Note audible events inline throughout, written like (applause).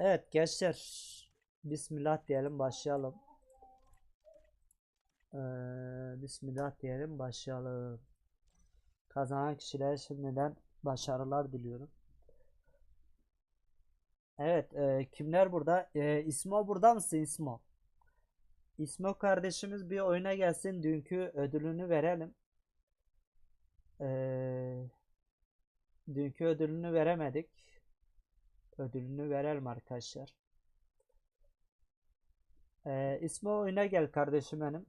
Evet gençler. Bismillah diyelim başlayalım. Ee, Bismillah diyelim başlayalım. Kazanan kişilere şimdiden başarılar diliyorum. Evet e, kimler burada? E, İsmo burada mısın İsmo? İsmo kardeşimiz bir oyuna gelsin. Dünkü ödülünü verelim. Ee, dünkü ödülünü veremedik. Ödülünü verelim arkadaşlar. Ee, İsmo oyuna gel kardeşim benim.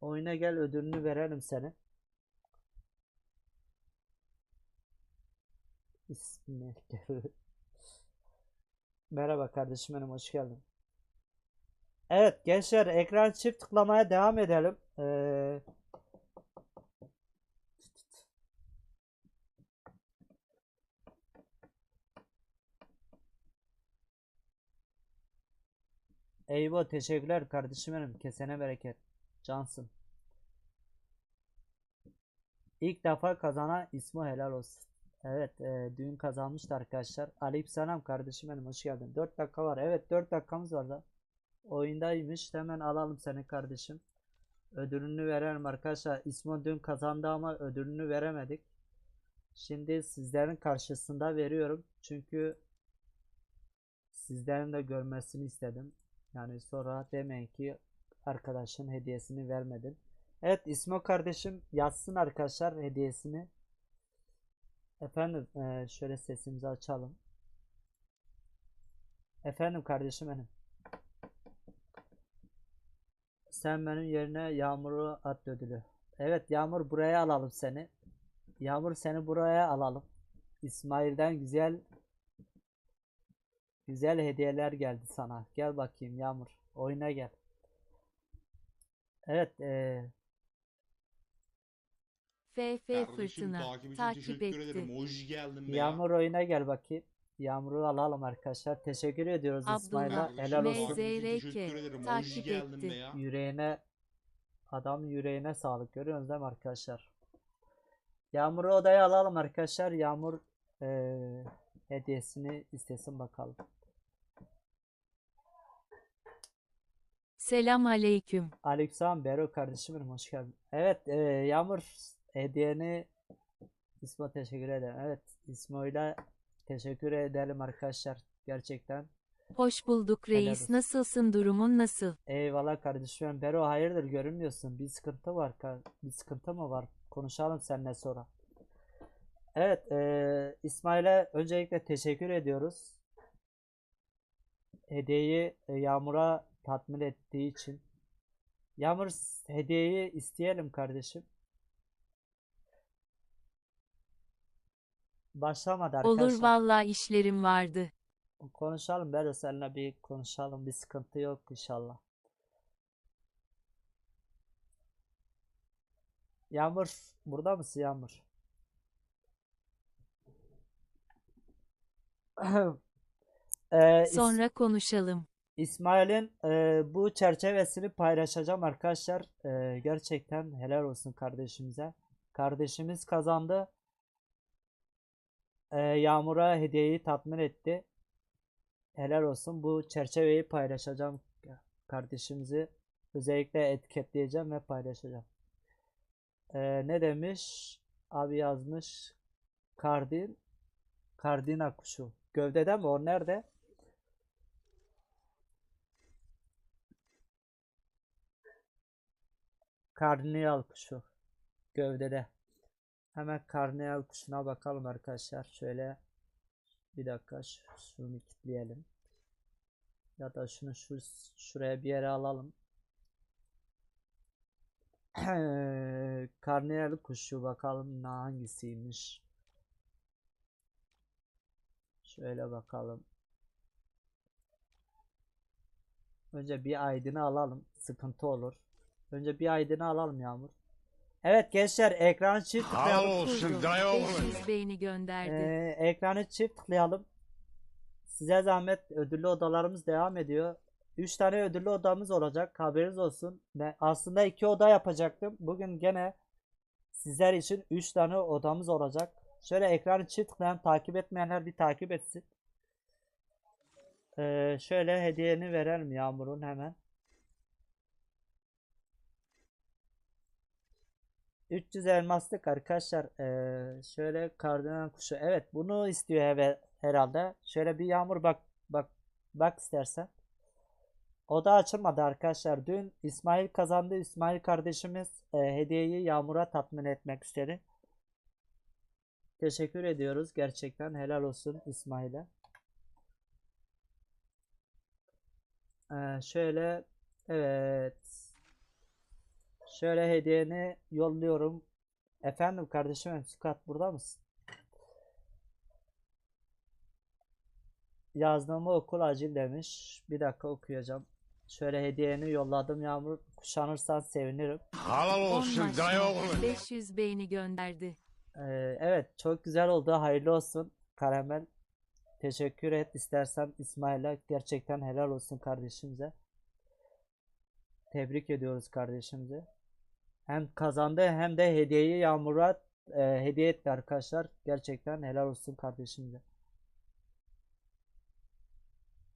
Oyuna gel ödülünü verelim senin. İsmi (laughs) Merhaba kardeşim benim hoş geldin. Evet gençler ekran çift tıklamaya devam edelim. Ee, Eyvah teşekkürler kardeşim benim. Kesene bereket. Cansın. İlk defa kazanan İsmo helal olsun. Evet, e, dün kazanmıştı arkadaşlar. Aleykümselam kardeşim benim hoş geldin. 4 dakika var. Evet, 4 dakikamız var da. Oyundaymış. Hemen alalım seni kardeşim. Ödülünü verelim arkadaşlar. İsmo dün kazandı ama ödülünü veremedik. Şimdi sizlerin karşısında veriyorum. Çünkü sizlerin de görmesini istedim. Yani sonra demeyin ki arkadaşın hediyesini vermedin. Evet İsmo kardeşim yazsın arkadaşlar hediyesini. Efendim eee, şöyle sesimizi açalım. Efendim kardeşim benim. Sen benim yerine Yağmur'u at ödülü. Evet Yağmur buraya alalım seni. Yağmur seni buraya alalım. İsmail'den güzel güzel hediyeler geldi sana. Gel bakayım Yağmur. Oyuna gel. Evet eee FF Kardeşim Fırtına takip için takip teşekkür ederim. etti. Hoş geldin be Yağmur oyuna gel bakayım. Yağmur'u alalım arkadaşlar. Teşekkür ediyoruz İsmail'e. Abdullah Helal olsun. Kardeşim, takip için MZRK teşekkür ederim. Hoş takip geldin etti. be ya. Yüreğine adam yüreğine sağlık. Görüyorsunuz değil mi arkadaşlar? Yağmur'u odaya alalım arkadaşlar. Yağmur eee, hediyesini istesin bakalım. Selam aleyküm. Aleykümselam Bero kardeşim benim hoş geldin. Evet eee, Yağmur hediyeni İsmo teşekkür ederim. Evet İsmo'yla teşekkür edelim arkadaşlar. Gerçekten. Hoş bulduk Helal reis. olsun. Nasılsın durumun nasıl? Eyvallah kardeşim. benim. Bero hayırdır görünmüyorsun. Bir sıkıntı var. ka- Bir sıkıntı mı var? Konuşalım seninle sonra. Evet, eee, İsmail'e öncelikle teşekkür ediyoruz. Hediyeyi e, Yağmur'a tatmin ettiği için. Yağmur hediyeyi isteyelim kardeşim. Başlamadı Olur arkadaşlar. valla işlerim vardı. Konuşalım Bero seninle bir konuşalım. Bir sıkıntı yok inşallah. Yağmur burada mısın Yağmur? (clears throat) Ee, Sonra konuşalım. İsmail'in e, bu çerçevesini paylaşacağım arkadaşlar. E, gerçekten helal olsun kardeşimize. Kardeşimiz kazandı. E, Yağmur'a hediyeyi tatmin etti. Helal olsun. Bu çerçeveyi paylaşacağım kardeşimizi. Özellikle etiketleyeceğim ve paylaşacağım. E, ne demiş? Abi yazmış. Kardin. Kardina kuşu. Gövdede mi? O nerede? Karnıyal kuşu. Gövdede. Hemen karnıyal kuşuna bakalım arkadaşlar. Şöyle bir dakika şunu kilitleyelim. Ya da şunu şu şuraya bir yere alalım. (clears throat) Karnıyal kuşu bakalım hangisiymiş. Şöyle bakalım. Önce bir aydını alalım. Sıkıntı olur. Önce bir aydını alalım Yağmur. Evet gençler ekranı çift tıklayalım. olsun dayı oğlu. 500 beğeni gönderdi. Ee, ekranı çift tıklayalım. Size zahmet ödüllü odalarımız devam ediyor. 3 tane ödüllü odamız olacak. Haberiniz olsun. Ne, aslında 2 oda yapacaktım. Bugün gene sizler için 3 tane odamız olacak. Şöyle ekranı çift tıklayan takip etmeyenler bir takip etsin. Ee, şöyle hediyeni verelim Yağmur'un hemen. 300 elmaslık arkadaşlar. Ee, şöyle kardinal kuşu. Evet bunu istiyor eve herhalde. Şöyle bir Yağmur bak bak bak istersen. O da açılmadı arkadaşlar. Dün İsmail kazandı. İsmail kardeşimiz e, hediyeyi Yağmur'a tatmin etmek istedi. Teşekkür ediyoruz. Gerçekten helal olsun İsmail'e. Ee, şöyle evet. Şöyle hediyeni yolluyorum. Efendim kardeşim Sukat burada mısın? Yazdığımı okul acil demiş. Bir dakika okuyacağım. Şöyle hediyeni yolladım Yağmur. Kuşanırsan sevinirim. Halal 10 olsun dayı oğlu. maçlı 500 beğeni gönderdi. Ee, evet çok güzel oldu. Hayırlı olsun. Karamel. Teşekkür et. İstersen İsmail'e gerçekten helal olsun kardeşimize. Tebrik ediyoruz kardeşimizi. Hem kazandı hem de hediyeyi Yağmur'a e, hediye etti arkadaşlar. Gerçekten helal olsun kardeşimize.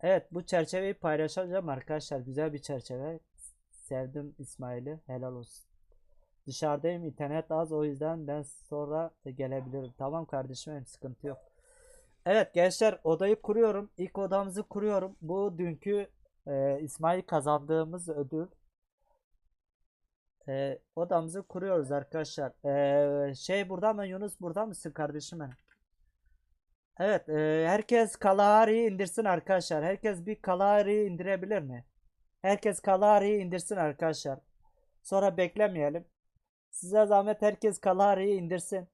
Evet bu çerçeveyi paylaşacağım arkadaşlar. Güzel bir çerçeve. Sevdim İsmail'i. Helal olsun. Dışarıdayım internet az o yüzden ben sonra gelebilirim. Tamam kardeşim benim sıkıntı yok. Evet gençler odayı kuruyorum. İlk odamızı kuruyorum. Bu dünkü e, İsmail kazandığımız ödül. E, odamızı kuruyoruz arkadaşlar. E, şey burada mı Yunus burada mısın kardeşim benim? Evet e, herkes Kalahari'yi indirsin arkadaşlar. Herkes bir Kalahari'yi indirebilir mi? Herkes Kalahari'yi indirsin arkadaşlar. Sonra beklemeyelim. Size zahmet herkes Kalahari'yi indirsin.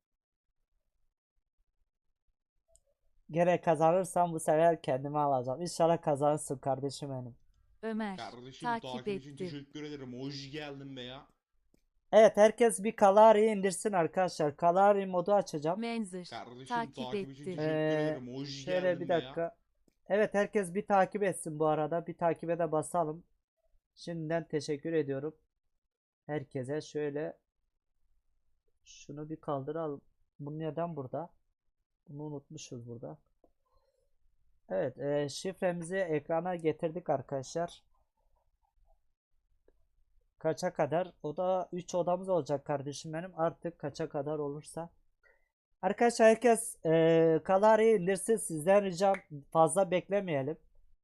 Gene kazanırsam bu sefer kendime alacağım. İnşallah kazanırsın kardeşim benim. Ömer Kardeşim takip takip için etti. teşekkür ederim. Hoş geldin be ya. Evet herkes bir Kalahari'yi indirsin arkadaşlar. Kalahari modu açacağım. Menzir Kardeşim takip takip, için etti. teşekkür Ee, Şöyle bir be ya. dakika. Evet herkes bir takip etsin bu arada. Bir takibe de basalım. Şimdiden teşekkür ediyorum. Herkese şöyle şunu bir kaldıralım. Bu neden burada? Bunu unutmuşuz burada. Evet, e, şifremizi ekrana getirdik arkadaşlar. Kaça kadar? O da 3 odamız olacak kardeşim benim. Artık kaça kadar olursa. Arkadaşlar herkes e, Kalahari'yi indirsin. Sizden ricam fazla beklemeyelim.